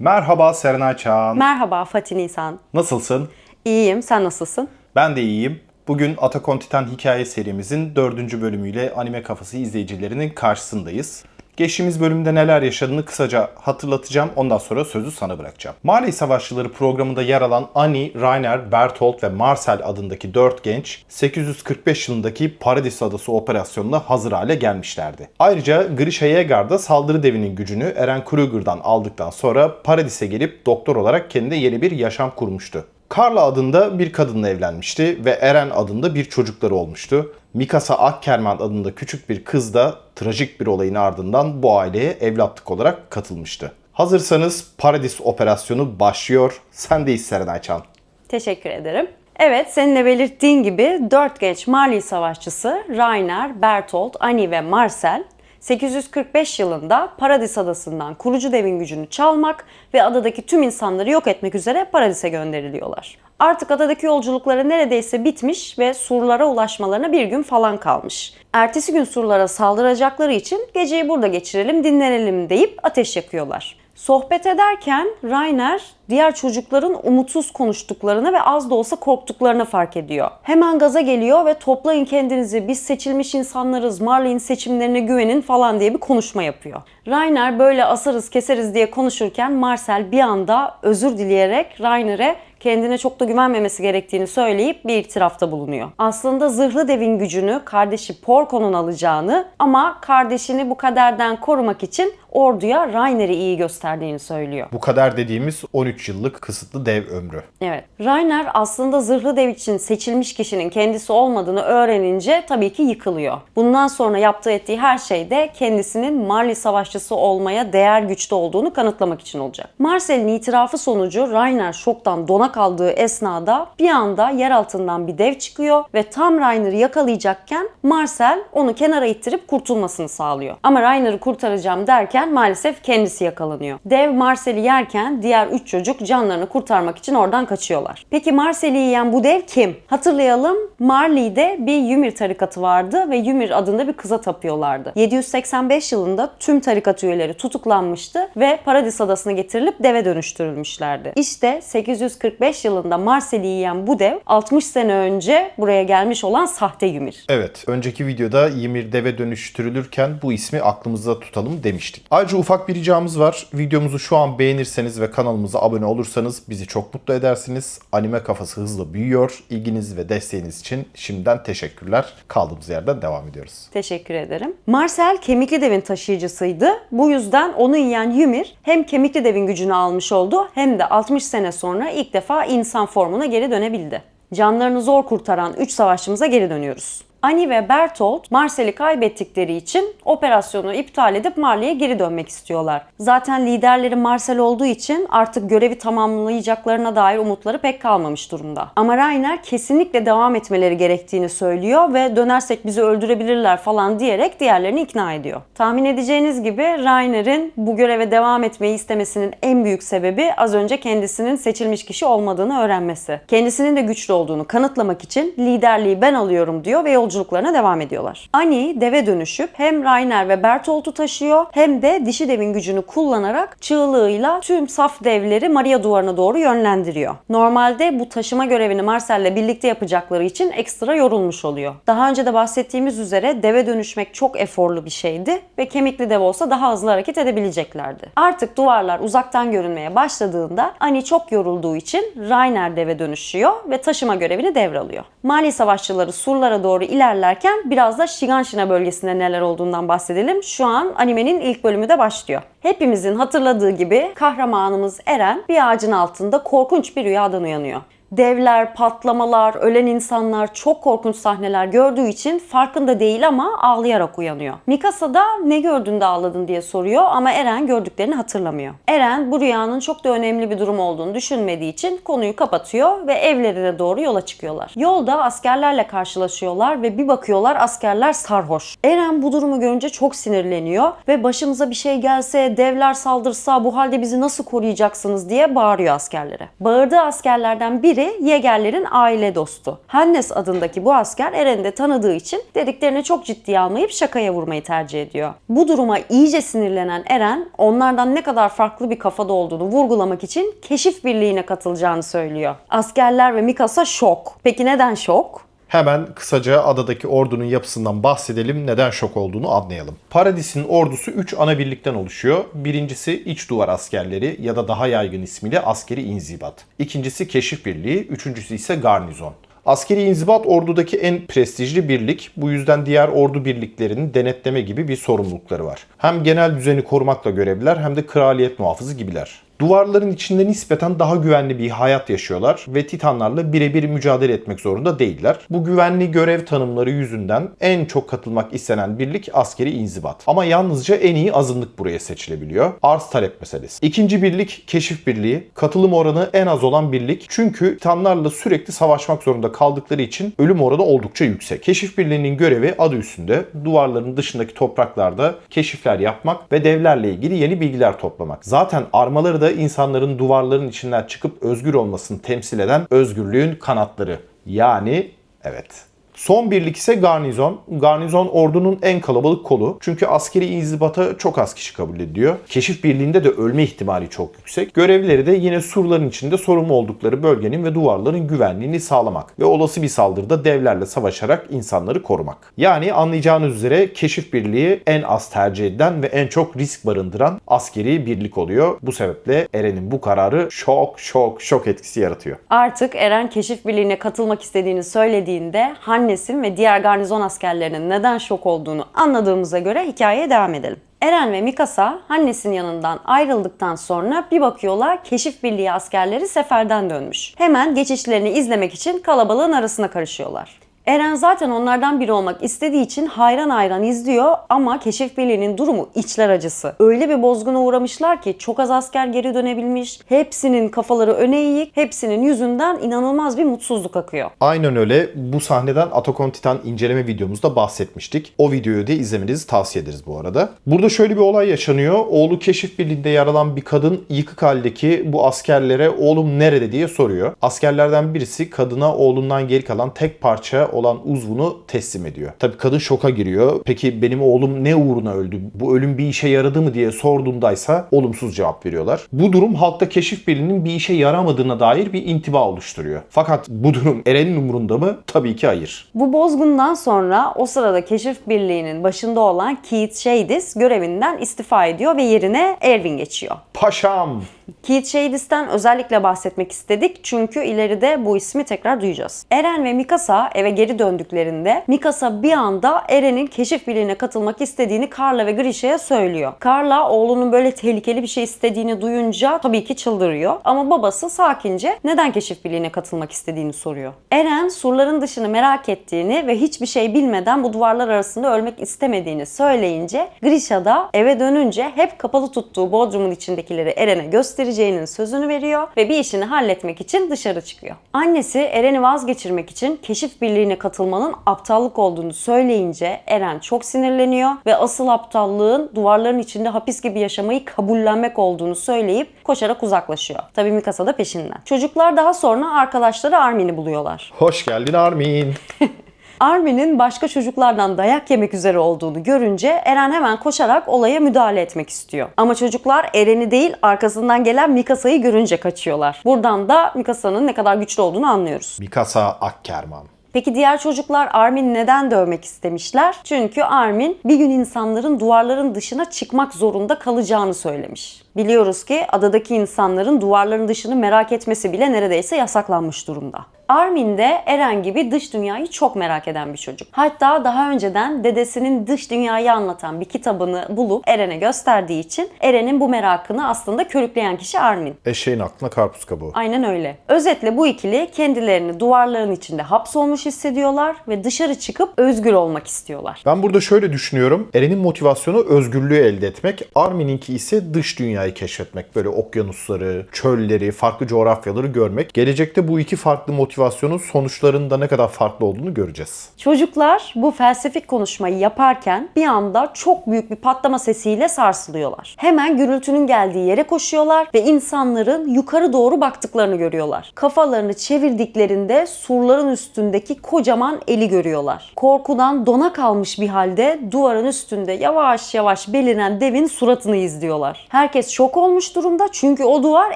Merhaba Serenay Çağan. Merhaba Fatih Nisan. Nasılsın? İyiyim, sen nasılsın? Ben de iyiyim. Bugün Attack on Titan hikaye serimizin dördüncü bölümüyle anime kafası izleyicilerinin karşısındayız. Geçtiğimiz bölümde neler yaşadığını kısaca hatırlatacağım. Ondan sonra sözü sana bırakacağım. Mali Savaşçıları programında yer alan Annie, Rainer, Bertolt ve Marcel adındaki dört genç 845 yılındaki Paradis Adası operasyonuna hazır hale gelmişlerdi. Ayrıca Grisha Yeager saldırı devinin gücünü Eren Kruger'dan aldıktan sonra Paradis'e gelip doktor olarak kendine yeni bir yaşam kurmuştu. Carla adında bir kadınla evlenmişti ve Eren adında bir çocukları olmuştu. Mikasa Akkerman adında küçük bir kız da trajik bir olayın ardından bu aileye evlatlık olarak katılmıştı. Hazırsanız Paradis operasyonu başlıyor. Sendeyiz Serenay Çan. Teşekkür ederim. Evet, senin de belirttiğin gibi dört genç Mali savaşçısı Rainer, Bertolt, Annie ve Marcel 845 yılında Paradis Adası'ndan kurucu devin gücünü çalmak ve adadaki tüm insanları yok etmek üzere Paradis'e gönderiliyorlar. Artık adadaki yolculukları neredeyse bitmiş ve surlara ulaşmalarına bir gün falan kalmış. Ertesi gün surlara saldıracakları için geceyi burada geçirelim, dinlenelim deyip ateş yakıyorlar. Sohbet ederken Rainer diğer çocukların umutsuz konuştuklarını ve az da olsa korktuklarını fark ediyor. Hemen gaza geliyor ve toplayın kendinizi biz seçilmiş insanlarız Marley'in seçimlerine güvenin falan diye bir konuşma yapıyor. Rainer böyle asarız keseriz diye konuşurken Marcel bir anda özür dileyerek Rainer'e kendine çok da güvenmemesi gerektiğini söyleyip bir itirafta bulunuyor. Aslında zırhlı devin gücünü kardeşi Porco'nun alacağını ama kardeşini bu kaderden korumak için orduya Rainer'i iyi gösterdiğini söylüyor. Bu kadar dediğimiz 13 yıllık kısıtlı dev ömrü. Evet. Rainer aslında zırhlı dev için seçilmiş kişinin kendisi olmadığını öğrenince tabii ki yıkılıyor. Bundan sonra yaptığı ettiği her şey de kendisinin Marley savaşçısı olmaya değer güçte olduğunu kanıtlamak için olacak. Marcel'in itirafı sonucu Rainer şoktan dona kaldığı esnada bir anda yer altından bir dev çıkıyor ve tam Rainer'ı yakalayacakken Marcel onu kenara ittirip kurtulmasını sağlıyor. Ama Rainer'ı kurtaracağım derken maalesef kendisi yakalanıyor. Dev Marcel'i yerken diğer 3 çocuk canlarını kurtarmak için oradan kaçıyorlar. Peki Marcel'i yiyen bu dev kim? Hatırlayalım Marley'de bir Ymir tarikatı vardı ve Ymir adında bir kıza tapıyorlardı. 785 yılında tüm tarikat üyeleri tutuklanmıştı ve Paradis Adası'na getirilip deve dönüştürülmüşlerdi. İşte 845 yılında Marcel'i yiyen bu dev 60 sene önce buraya gelmiş olan sahte Ymir. Evet, önceki videoda Ymir deve dönüştürülürken bu ismi aklımızda tutalım demiştik. Ayrıca ufak bir ricamız var. Videomuzu şu an beğenirseniz ve kanalımıza abone olursanız bizi çok mutlu edersiniz. Anime kafası hızla büyüyor. İlginiz ve desteğiniz için şimdiden teşekkürler. Kaldığımız yerden devam ediyoruz. Teşekkür ederim. Marcel kemikli devin taşıyıcısıydı. Bu yüzden onu yiyen Ymir hem kemikli devin gücünü almış oldu hem de 60 sene sonra ilk defa insan formuna geri dönebildi. Canlarını zor kurtaran 3 savaşçımıza geri dönüyoruz. Annie ve Bertolt Marcel'i kaybettikleri için operasyonu iptal edip Marley'e geri dönmek istiyorlar. Zaten liderleri Marcel olduğu için artık görevi tamamlayacaklarına dair umutları pek kalmamış durumda. Ama Rainer kesinlikle devam etmeleri gerektiğini söylüyor ve dönersek bizi öldürebilirler falan diyerek diğerlerini ikna ediyor. Tahmin edeceğiniz gibi Rainer'in bu göreve devam etmeyi istemesinin en büyük sebebi az önce kendisinin seçilmiş kişi olmadığını öğrenmesi. Kendisinin de güçlü olduğunu kanıtlamak için liderliği ben alıyorum diyor ve yolculuklarına devam ediyorlar. Annie deve dönüşüp hem Rainer ve Bertolt'u taşıyor hem de dişi devin gücünü kullanarak çığlığıyla tüm saf devleri Maria duvarına doğru yönlendiriyor. Normalde bu taşıma görevini Marcel'le birlikte yapacakları için ekstra yorulmuş oluyor. Daha önce de bahsettiğimiz üzere deve dönüşmek çok eforlu bir şeydi ve kemikli dev olsa daha hızlı hareket edebileceklerdi. Artık duvarlar uzaktan görünmeye başladığında Annie çok yorulduğu için Rainer deve dönüşüyor ve taşıma görevini devralıyor. Mali savaşçıları surlara doğru ilerlerken biraz da Shiganshina bölgesinde neler olduğundan bahsedelim. Şu an animenin ilk bölümü de başlıyor. Hepimizin hatırladığı gibi kahramanımız Eren bir ağacın altında korkunç bir rüyadan uyanıyor. Devler, patlamalar, ölen insanlar çok korkunç sahneler gördüğü için farkında değil ama ağlayarak uyanıyor. Mikasa da ne gördün de ağladın diye soruyor ama Eren gördüklerini hatırlamıyor. Eren bu rüyanın çok da önemli bir durum olduğunu düşünmediği için konuyu kapatıyor ve evlerine doğru yola çıkıyorlar. Yolda askerlerle karşılaşıyorlar ve bir bakıyorlar askerler sarhoş. Eren bu durumu görünce çok sinirleniyor ve başımıza bir şey gelse, devler saldırsa bu halde bizi nasıl koruyacaksınız diye bağırıyor askerlere. Bağırdığı askerlerden biri Biri Yegerlerin aile dostu. Hannes adındaki bu asker Eren'i de tanıdığı için dediklerini çok ciddiye almayıp şakaya vurmayı tercih ediyor. Bu duruma iyice sinirlenen Eren onlardan ne kadar farklı bir kafada olduğunu vurgulamak için keşif birliğine katılacağını söylüyor. Askerler ve Mikasa şok. Peki neden şok? Hemen kısaca adadaki ordunun yapısından bahsedelim, neden şok olduğunu anlayalım. Paradis'in ordusu 3 ana birlikten oluşuyor. Birincisi iç duvar askerleri ya da daha yaygın ismiyle askeri inzibat. İkincisi keşif birliği, üçüncüsü ise garnizon. Askeri inzibat ordudaki en prestijli birlik. Bu yüzden diğer ordu birliklerinin denetleme gibi bir sorumlulukları var. Hem genel düzeni korumakla görevliler hem de kraliyet muhafızı gibiler. Duvarların içinde nispeten daha güvenli bir hayat yaşıyorlar ve Titanlarla birebir mücadele etmek zorunda değiller. Bu güvenli görev tanımları yüzünden en çok katılmak istenen birlik askeri inzibat. Ama yalnızca en iyi azınlık buraya seçilebiliyor. Arz talep meselesi. İkinci birlik keşif birliği. Katılım oranı en az olan birlik. Çünkü Titanlarla sürekli savaşmak zorunda kaldıkları için ölüm oranı oldukça yüksek. Keşif birliğinin görevi adı üstünde duvarların dışındaki topraklarda keşifler yapmak ve devlerle ilgili yeni bilgiler toplamak. Zaten armaları da insanların duvarların içinden çıkıp özgür olmasını temsil eden özgürlüğün kanatları. Yani evet Son birlik ise garnizon. Garnizon ordunun en kalabalık kolu. Çünkü askeri inzibata çok az kişi kabul ediyor. Keşif birliğinde de ölme ihtimali çok yüksek. Görevleri de yine surların içinde sorumlu oldukları bölgenin ve duvarların güvenliğini sağlamak ve olası bir saldırıda devlerle savaşarak insanları korumak. Yani anlayacağınız üzere keşif birliği en az tercih edilen ve en çok risk barındıran askeri birlik oluyor. Bu sebeple Eren'in bu kararı şok şok şok etkisi yaratıyor. Artık Eren keşif birliğine katılmak istediğini söylediğinde Hannes'in ve diğer garnizon askerlerinin neden şok olduğunu anladığımıza göre hikayeye devam edelim. Eren ve Mikasa Hannes'in yanından ayrıldıktan sonra bir bakıyorlar keşif birliği askerleri seferden dönmüş. Hemen geçişlerini izlemek için kalabalığın arasına karışıyorlar. Eren zaten onlardan biri olmak istediği için hayran hayran izliyor ama keşif birliğinin durumu içler acısı. Öyle bir bozguna uğramışlar ki çok az asker geri dönebilmiş. Hepsinin kafaları öne eğik, hepsinin yüzünden inanılmaz bir mutsuzluk akıyor. Aynen öyle. Bu sahneden Attack on Titan inceleme videomuzda bahsetmiştik. O videoyu da izlemenizi tavsiye ederiz bu arada. Burada şöyle bir olay yaşanıyor. Oğlu keşif birliğinde yer alan bir kadın yıkık haldeki bu askerlere oğlum nerede diye soruyor. Askerlerden birisi kadına oğlundan geri kalan tek parça olan uzvunu teslim ediyor. Tabii kadın şoka giriyor. Peki benim oğlum ne uğruna öldü? Bu ölüm bir işe yaradı mı diye sorduğundaysa olumsuz cevap veriyorlar. Bu durum halkta keşif birliğinin bir işe yaramadığına dair bir intiba oluşturuyor. Fakat bu durum Eren'in umurunda mı? Tabii ki hayır. Bu bozgundan sonra o sırada keşif birliğinin başında olan Keith Shadis görevinden istifa ediyor ve yerine Erwin geçiyor. Paşam! Keith Shadis'ten özellikle bahsetmek istedik çünkü ileride bu ismi tekrar duyacağız. Eren ve Mikasa eve geri döndüklerinde Mikasa bir anda Eren'in keşif birliğine katılmak istediğini Carla ve Grisha'ya söylüyor. Carla oğlunun böyle tehlikeli bir şey istediğini duyunca tabii ki çıldırıyor ama babası sakince neden keşif birliğine katılmak istediğini soruyor. Eren surların dışını merak ettiğini ve hiçbir şey bilmeden bu duvarlar arasında ölmek istemediğini söyleyince Grisha da eve dönünce hep kapalı tuttuğu bodrumun içindekileri Eren'e göstereceğinin sözünü veriyor ve bir işini halletmek için dışarı çıkıyor. Annesi Eren'i vazgeçirmek için keşif birliğine katılmanın aptallık olduğunu söyleyince Eren çok sinirleniyor ve asıl aptallığın duvarların içinde hapis gibi yaşamayı kabullenmek olduğunu söyleyip koşarak uzaklaşıyor. Tabii Mikasa da peşinden. Çocuklar daha sonra arkadaşları Armin'i buluyorlar. Hoş geldin Armin. Armin'in başka çocuklardan dayak yemek üzere olduğunu görünce Eren hemen koşarak olaya müdahale etmek istiyor. Ama çocuklar Eren'i değil arkasından gelen Mikasa'yı görünce kaçıyorlar. Buradan da Mikasa'nın ne kadar güçlü olduğunu anlıyoruz. Mikasa Akkerman. Peki diğer çocuklar Armin'i neden dövmek istemişler? Çünkü Armin bir gün insanların duvarların dışına çıkmak zorunda kalacağını söylemiş. Biliyoruz ki adadaki insanların duvarların dışını merak etmesi bile neredeyse yasaklanmış durumda. Armin de Eren gibi dış dünyayı çok merak eden bir çocuk. Hatta daha önceden dedesinin dış dünyayı anlatan bir kitabını bulup Eren'e gösterdiği için Eren'in bu merakını aslında körükleyen kişi Armin. Eşeğin aklına karpuz kabuğu. Aynen öyle. Özetle bu ikili kendilerini duvarların içinde hapsolmuş hissediyorlar ve dışarı çıkıp özgür olmak istiyorlar. Ben burada şöyle düşünüyorum. Eren'in motivasyonu özgürlüğü elde etmek. Armin'inki ise dış dünyayı keşfetmek. Böyle okyanusları, çölleri, farklı coğrafyaları görmek. Gelecekte bu iki farklı motivasyon motivasyonun sonuçlarında ne kadar farklı olduğunu göreceğiz. Çocuklar bu felsefik konuşmayı yaparken bir anda çok büyük bir patlama sesiyle sarsılıyorlar. Hemen gürültünün geldiği yere koşuyorlar ve insanların yukarı doğru baktıklarını görüyorlar. Kafalarını çevirdiklerinde surların üstündeki kocaman eli görüyorlar. Korkudan dona kalmış bir halde duvarın üstünde yavaş yavaş beliren devin suratını izliyorlar. Herkes şok olmuş durumda çünkü o duvar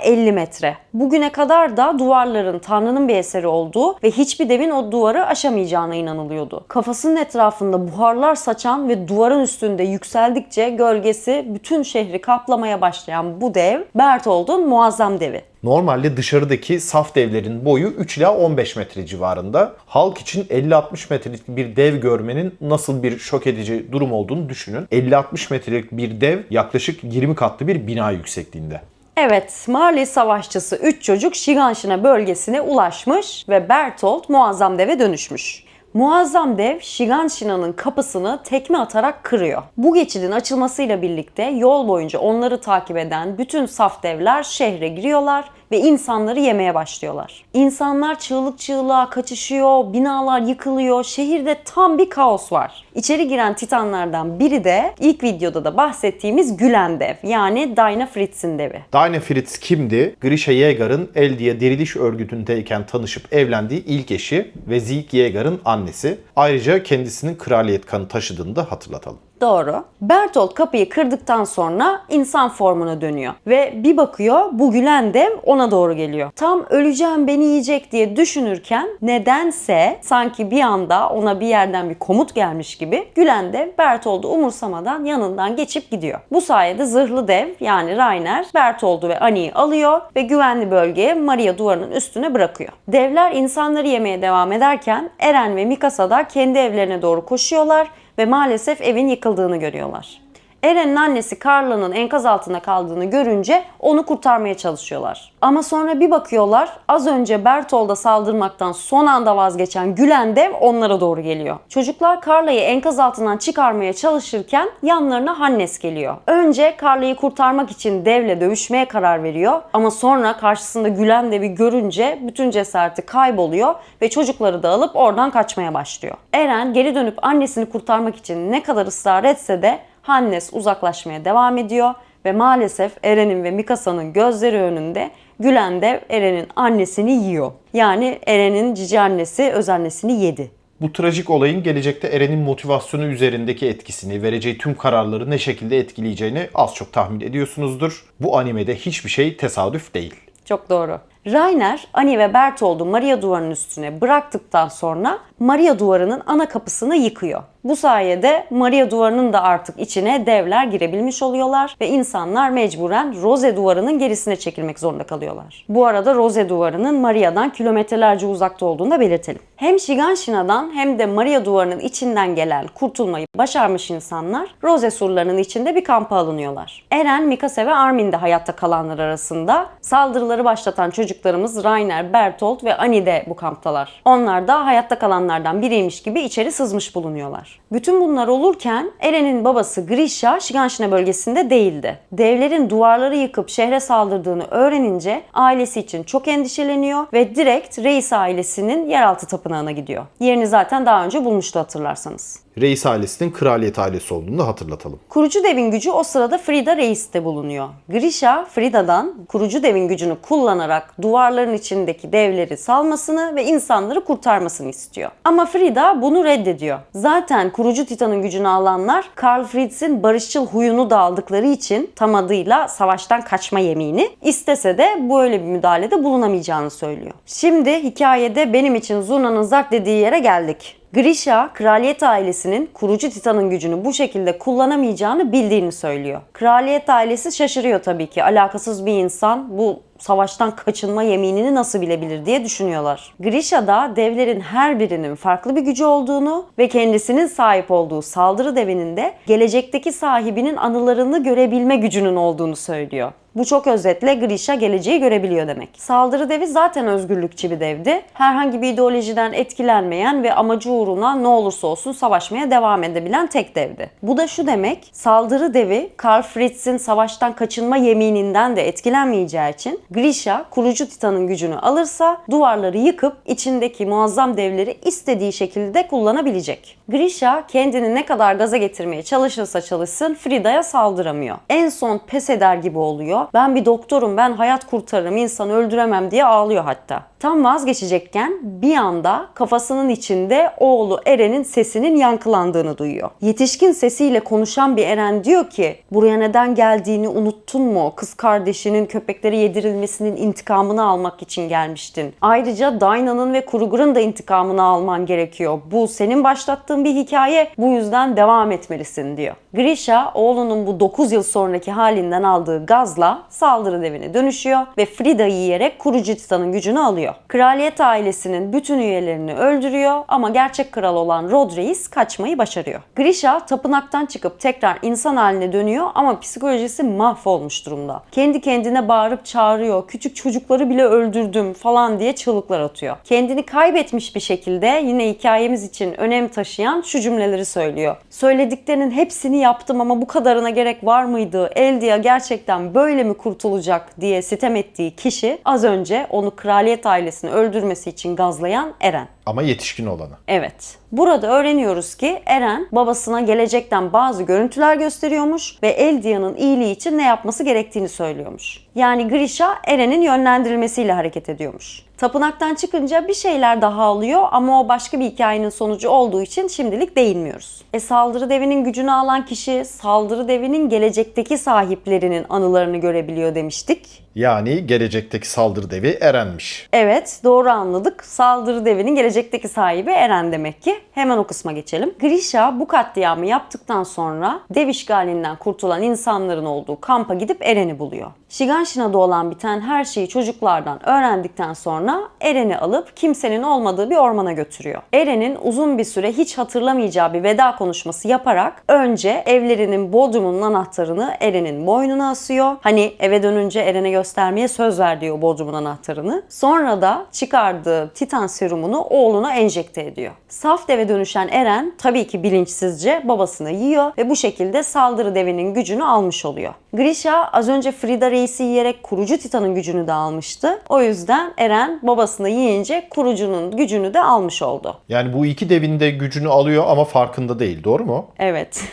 50 metre. Bugüne kadar da duvarların Tanrı'nın bir eseri olduğu ve hiçbir devin o duvarı aşamayacağına inanılıyordu. Kafasının etrafında buharlar saçan ve duvarın üstünde yükseldikçe gölgesi bütün şehri kaplamaya başlayan bu dev Bertold'un muazzam devi. Normalde dışarıdaki saf devlerin boyu 3 ila 15 metre civarında. Halk için 50-60 metrelik bir dev görmenin nasıl bir şok edici durum olduğunu düşünün. 50-60 metrelik bir dev yaklaşık 20 katlı bir bina yüksekliğinde. Evet, Marley savaşçısı 3 çocuk Shiganshina bölgesine ulaşmış ve Bertolt muazzam deve dönüşmüş. Muazzam dev Shiganshina'nın kapısını tekme atarak kırıyor. Bu geçidin açılmasıyla birlikte yol boyunca onları takip eden bütün saf devler şehre giriyorlar ve insanları yemeye başlıyorlar. İnsanlar çığlık çığlığa kaçışıyor, binalar yıkılıyor, şehirde tam bir kaos var. İçeri giren titanlardan biri de ilk videoda da bahsettiğimiz Gülen dev yani Dinah Fritz'in devi. Dinah Fritz kimdi? Grisha Yeager'ın El diye diriliş örgütündeyken tanışıp evlendiği ilk eşi ve Zeke Yeager'ın annesi. Ayrıca kendisinin kraliyet kanı taşıdığını da hatırlatalım. Doğru. Bertolt kapıyı kırdıktan sonra insan formuna dönüyor. Ve bir bakıyor bu gülen dev ona doğru geliyor. Tam öleceğim beni yiyecek diye düşünürken nedense sanki bir anda ona bir yerden bir komut gelmiş gibi gülen dev Bertold'u umursamadan yanından geçip gidiyor. Bu sayede zırhlı dev yani Rainer Bertold'u ve Annie'yi alıyor ve güvenli bölgeye Maria duvarının üstüne bırakıyor. Devler insanları yemeye devam ederken Eren ve Mikasa da kendi evlerine doğru koşuyorlar ve maalesef evin yıkıldığını görüyorlar. Eren'in annesi Carla'nın enkaz altında kaldığını görünce onu kurtarmaya çalışıyorlar. Ama sonra bir bakıyorlar az önce Bertold'a saldırmaktan son anda vazgeçen Gülen dev onlara doğru geliyor. Çocuklar Carla'yı enkaz altından çıkarmaya çalışırken yanlarına Hannes geliyor. Önce Carla'yı kurtarmak için devle dövüşmeye karar veriyor ama sonra karşısında Gülen devi görünce bütün cesareti kayboluyor ve çocukları da alıp oradan kaçmaya başlıyor. Eren geri dönüp annesini kurtarmak için ne kadar ısrar etse de Hannes uzaklaşmaya devam ediyor ve maalesef Eren'in ve Mikasa'nın gözleri önünde Gülen dev Eren'in annesini yiyor. Yani Eren'in cici annesi öz annesini yedi. Bu trajik olayın gelecekte Eren'in motivasyonu üzerindeki etkisini, vereceği tüm kararları ne şekilde etkileyeceğini az çok tahmin ediyorsunuzdur. Bu animede hiçbir şey tesadüf değil. Çok doğru. Rainer, Annie ve Bertold'u Maria duvarının üstüne bıraktıktan sonra Maria duvarının ana kapısını yıkıyor. Bu sayede Maria duvarının da artık içine devler girebilmiş oluyorlar ve insanlar mecburen Rose duvarının gerisine çekilmek zorunda kalıyorlar. Bu arada Rose duvarının Maria'dan kilometrelerce uzakta olduğunu da belirtelim. Hem Shiganshina'dan hem de Maria duvarının içinden gelen kurtulmayı başarmış insanlar Rose surlarının içinde bir kampa alınıyorlar. Eren, Mikasa ve Armin de hayatta kalanlar arasında. Saldırıları başlatan çocuklarımız Rainer, Bertolt ve Annie de bu kamptalar. Onlar da hayatta kalanlardan biriymiş gibi içeri sızmış bulunuyorlar. Bütün bunlar olurken Eren'in babası Grisha Shiganshina bölgesinde değildi. Devlerin duvarları yıkıp şehre saldırdığını öğrenince ailesi için çok endişeleniyor ve direkt Reis ailesinin yeraltı tapınağına gidiyor. Yerini zaten daha önce bulmuştu hatırlarsanız. Reis ailesinin kraliyet ailesi olduğunu da hatırlatalım. Kurucu devin gücü o sırada Frida Reis'te bulunuyor. Grisha, Frida'dan kurucu devin gücünü kullanarak duvarların içindeki devleri salmasını ve insanları kurtarmasını istiyor. Ama Frida bunu reddediyor. Zaten kurucu Titan'ın gücünü alanlar Karl Fritz'in barışçıl huyunu da aldıkları için tam adıyla savaştan kaçma yemini istese de böyle bir müdahalede bulunamayacağını söylüyor. Şimdi hikayede benim için Zurna'nın zart dediği yere geldik. Grisha, kraliyet ailesinin kurucu Titan'ın gücünü bu şekilde kullanamayacağını bildiğini söylüyor. Kraliyet ailesi şaşırıyor tabii ki. Alakasız bir insan bu savaştan kaçınma yeminini nasıl bilebilir diye düşünüyorlar. Grisha da devlerin her birinin farklı bir gücü olduğunu ve kendisinin sahip olduğu saldırı devinin de gelecekteki sahibinin anılarını görebilme gücünün olduğunu söylüyor. Bu çok özetle Grisha geleceği görebiliyor demek. Saldırı devi zaten özgürlükçü bir devdi. Herhangi bir ideolojiden etkilenmeyen ve amacı uğruna ne olursa olsun savaşmaya devam edebilen tek devdi. Bu da şu demek, saldırı devi Karl Fritz'in savaştan kaçınma yemininden de etkilenmeyeceği için Grisha kurucu Titan'ın gücünü alırsa duvarları yıkıp içindeki muazzam devleri istediği şekilde kullanabilecek. Grisha kendini ne kadar gaza getirmeye çalışırsa çalışsın Frida'ya saldıramıyor. En son pes eder gibi oluyor. Ben bir doktorum, ben hayat kurtarırım, insan öldüremem diye ağlıyor hatta. Tam vazgeçecekken bir anda kafasının içinde oğlu Eren'in sesinin yankılandığını duyuyor. Yetişkin sesiyle konuşan bir Eren diyor ki buraya neden geldiğini unuttun mu? Kız kardeşinin köpeklere yedirilmesinin intikamını almak için gelmiştin. Ayrıca Daina'nın ve Kurugur'un da intikamını alman gerekiyor. Bu senin başlattığın bir hikaye. Bu yüzden devam etmelisin diyor. Grisha oğlunun bu 9 yıl sonraki halinden aldığı gazla saldırı devine dönüşüyor ve Frida'yı yiyerek kurucu Titan'ın gücünü alıyor. Kraliyet ailesinin bütün üyelerini öldürüyor ama gerçek kral olan Rodreis kaçmayı başarıyor. Grisha tapınaktan çıkıp tekrar insan haline dönüyor ama psikolojisi mahvolmuş durumda. Kendi kendine bağırıp çağırıyor. Küçük çocukları bile öldürdüm falan diye çığlıklar atıyor. Kendini kaybetmiş bir şekilde yine hikayemiz için önem taşıyan şu cümleleri söylüyor. Söylediklerinin hepsini yaptım ama bu kadarına gerek var mıydı? Eldia gerçekten böyle mi kurtulacak diye sitem ettiği kişi az önce onu kraliyet ailesini öldürmesi için gazlayan Eren. Ama yetişkin olanı. Evet. Burada öğreniyoruz ki Eren babasına gelecekten bazı görüntüler gösteriyormuş ve Eldia'nın iyiliği için ne yapması gerektiğini söylüyormuş. Yani Grisha Eren'in yönlendirilmesiyle hareket ediyormuş. Tapınaktan çıkınca bir şeyler daha oluyor ama o başka bir hikayenin sonucu olduğu için şimdilik değinmiyoruz. E saldırı devinin gücünü alan kişi saldırı devinin gelecekteki sahiplerinin anılarını görebiliyor demiştik. Yani gelecekteki saldırı devi Eren'miş. Evet doğru anladık. Saldırı devinin gelecekteki sahibi Eren demek ki. Hemen o kısma geçelim. Grisha bu katliamı yaptıktan sonra dev işgalinden kurtulan insanların olduğu kampa gidip Eren'i buluyor. Shiganshina olan biten her şeyi çocuklardan öğrendikten sonra Eren'i alıp kimsenin olmadığı bir ormana götürüyor. Eren'in uzun bir süre hiç hatırlamayacağı bir veda konuşması yaparak önce evlerinin bodrumunun anahtarını Eren'in boynuna asıyor. Hani eve dönünce Eren'e göstermeye söz verdiği o bodrumun anahtarını. Sonra da çıkardığı titan serumunu oğluna enjekte ediyor. Saf deve dönüşen Eren tabii ki bilinçsizce babasını yiyor ve bu şekilde saldırı devinin gücünü almış oluyor. Grisha az önce Frida Reis'i yiyerek kurucu Titan'ın gücünü de almıştı. O yüzden Eren babasını yiyince kurucunun gücünü de almış oldu. Yani bu iki devin de gücünü alıyor ama farkında değil. Doğru mu? Evet.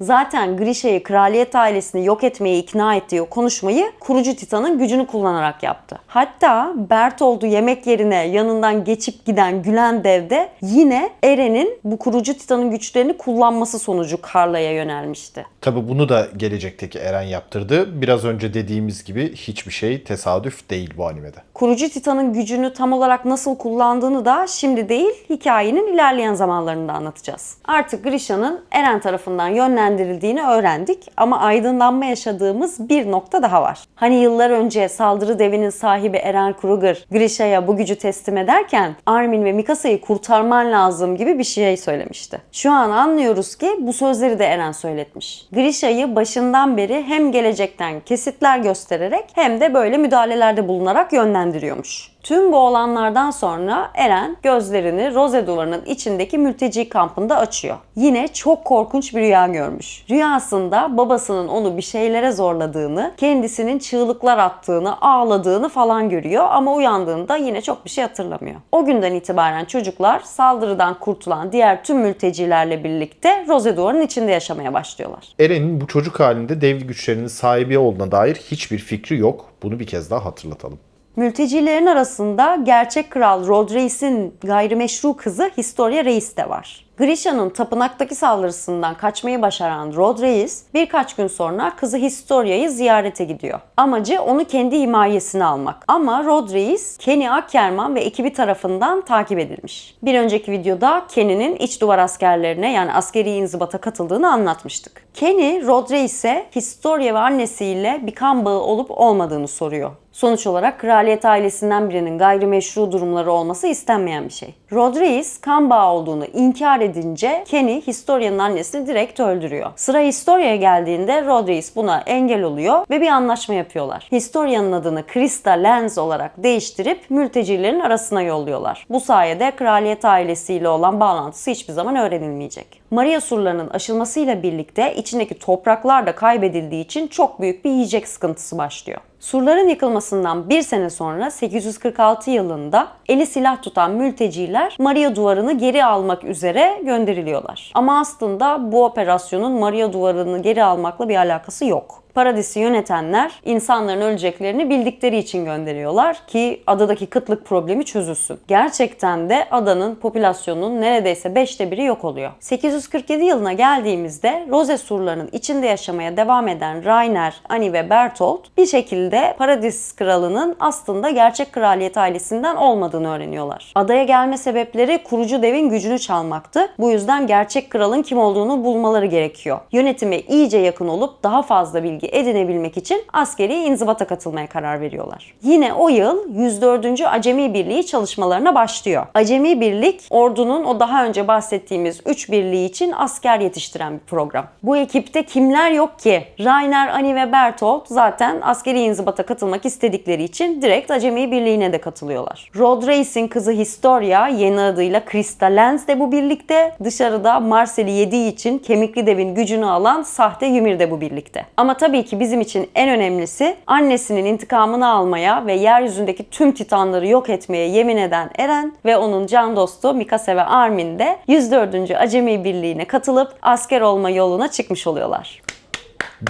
Zaten Grisha'yı kraliyet ailesini yok etmeye ikna ettiği o konuşmayı kurucu Titan'ın gücünü kullanarak yaptı. Hatta Bertold'u yemek yerine yanından geçip giden gülen dev de yine Eren'in bu kurucu Titan'ın güçlerini kullanması sonucu Karla'ya yönelmişti. Tabi bunu da gelecekteki Eren yaptırdı. Biraz önce dediğimiz gibi hiçbir şey tesadüf değil bu animede. Kurucu Titan'ın gücünü tam olarak nasıl kullandığını da şimdi değil hikayenin ilerleyen zamanlarında anlatacağız. Artık Grisha'nın Eren tarafından yönlendirildiğini öğrendik ama aydınlanma yaşadığımız bir nokta daha var. Hani yıllar önce saldırı devinin sahibi Eren Kruger Grisha'ya bu gücü teslim ederken Armin ve Mikasa'yı kurtarman lazım gibi bir şey söylemişti. Şu an anlıyoruz ki bu sözleri de Eren söyletmiş. Grisha'yı başından beri hem gelecekten kesitler göstererek hem de böyle müdahalelerde bulunarak yönlendiriyormuş. Tüm bu olanlardan sonra Eren gözlerini Rose duvarının içindeki mülteci kampında açıyor. Yine çok korkunç bir rüya görmüş. Rüyasında babasının onu bir şeylere zorladığını, kendisinin çığlıklar attığını, ağladığını falan görüyor ama uyandığında yine çok bir şey hatırlamıyor. O günden itibaren çocuklar saldırıdan kurtulan diğer tüm mültecilerle birlikte Rose duvarının içinde yaşamaya başlıyorlar. Eren'in bu çocuk halinde dev güçlerinin sahibi olduğuna dair hiçbir fikri yok. Bunu bir kez daha hatırlatalım. Mültecilerin arasında gerçek kral Rod Reis'in gayrimeşru kızı Historia Reis de var. Grisha'nın tapınaktaki saldırısından kaçmayı başaran Rod Reis birkaç gün sonra kızı Historia'yı ziyarete gidiyor. Amacı onu kendi himayesine almak. Ama Rod Reis, Kenny Ackerman ve ekibi tarafından takip edilmiş. Bir önceki videoda Kenny'nin iç duvar askerlerine yani askeri inzibata katıldığını anlatmıştık. Kenny, Rod Reis'e Historia ve annesiyle bir kan bağı olup olmadığını soruyor. Sonuç olarak kraliyet ailesinden birinin gayrimeşru durumları olması istenmeyen bir şey. Rodriguez kan bağı olduğunu inkar edince Kenny Historia'nın annesini direkt öldürüyor. Sıra Historia'ya geldiğinde Rodriguez buna engel oluyor ve bir anlaşma yapıyorlar. Historia'nın adını Krista Lenz olarak değiştirip mültecilerin arasına yolluyorlar. Bu sayede kraliyet ailesiyle olan bağlantısı hiçbir zaman öğrenilmeyecek. Maria surlarının aşılmasıyla birlikte içindeki topraklar da kaybedildiği için çok büyük bir yiyecek sıkıntısı başlıyor. Surların yıkılmasından bir sene sonra 846 yılında eli silah tutan mülteciler Maria Duvarı'nı geri almak üzere gönderiliyorlar. Ama aslında bu operasyonun Maria Duvarı'nı geri almakla bir alakası yok. Paradisi yönetenler insanların öleceklerini bildikleri için gönderiyorlar ki adadaki kıtlık problemi çözülsün. Gerçekten de adanın popülasyonunun neredeyse 5'te biri yok oluyor. 847 yılına geldiğimizde Rose surlarının içinde yaşamaya devam eden Rainer, Ani ve Bertolt bir şekilde Paradis kralının aslında gerçek kraliyet ailesinden olmadığını öğreniyorlar. Adaya gelme sebepleri kurucu devin gücünü çalmaktı. Bu yüzden gerçek kralın kim olduğunu bulmaları gerekiyor. Yönetime iyice yakın olup daha fazla bilgi edinebilmek için askeri inzibata katılmaya karar veriyorlar. Yine o yıl 104. Acemi Birliği çalışmalarına başlıyor. Acemi Birlik ordunun o daha önce bahsettiğimiz 3 birliği için asker yetiştiren bir program. Bu ekipte kimler yok ki? Rainer, Ani ve Bertolt zaten askeri inzibata katılmak istedikleri için direkt Acemi Birliği'ne de katılıyorlar. Rod Reis'in kızı Historia yeni adıyla Krista Lenz de bu birlikte. Dışarıda Marcel'i yediği için kemikli devin gücünü alan sahte Ymir de bu birlikte. Ama tabii ki bizim için en önemlisi annesinin intikamını almaya ve yeryüzündeki tüm titanları yok etmeye yemin eden Eren ve onun can dostu Mikase ve Armin de 104. Acemi Birliği'ne katılıp asker olma yoluna çıkmış oluyorlar.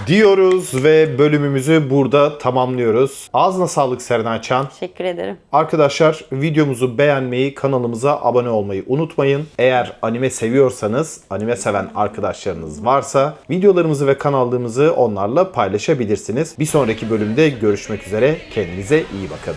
Diyoruz ve bölümümüzü burada tamamlıyoruz. Ağzına sağlık Serena Çan. Teşekkür ederim. Arkadaşlar videomuzu beğenmeyi, kanalımıza abone olmayı unutmayın. Eğer anime seviyorsanız, anime seven arkadaşlarınız varsa videolarımızı ve kanalımızı onlarla paylaşabilirsiniz. Bir sonraki bölümde görüşmek üzere. Kendinize iyi bakın.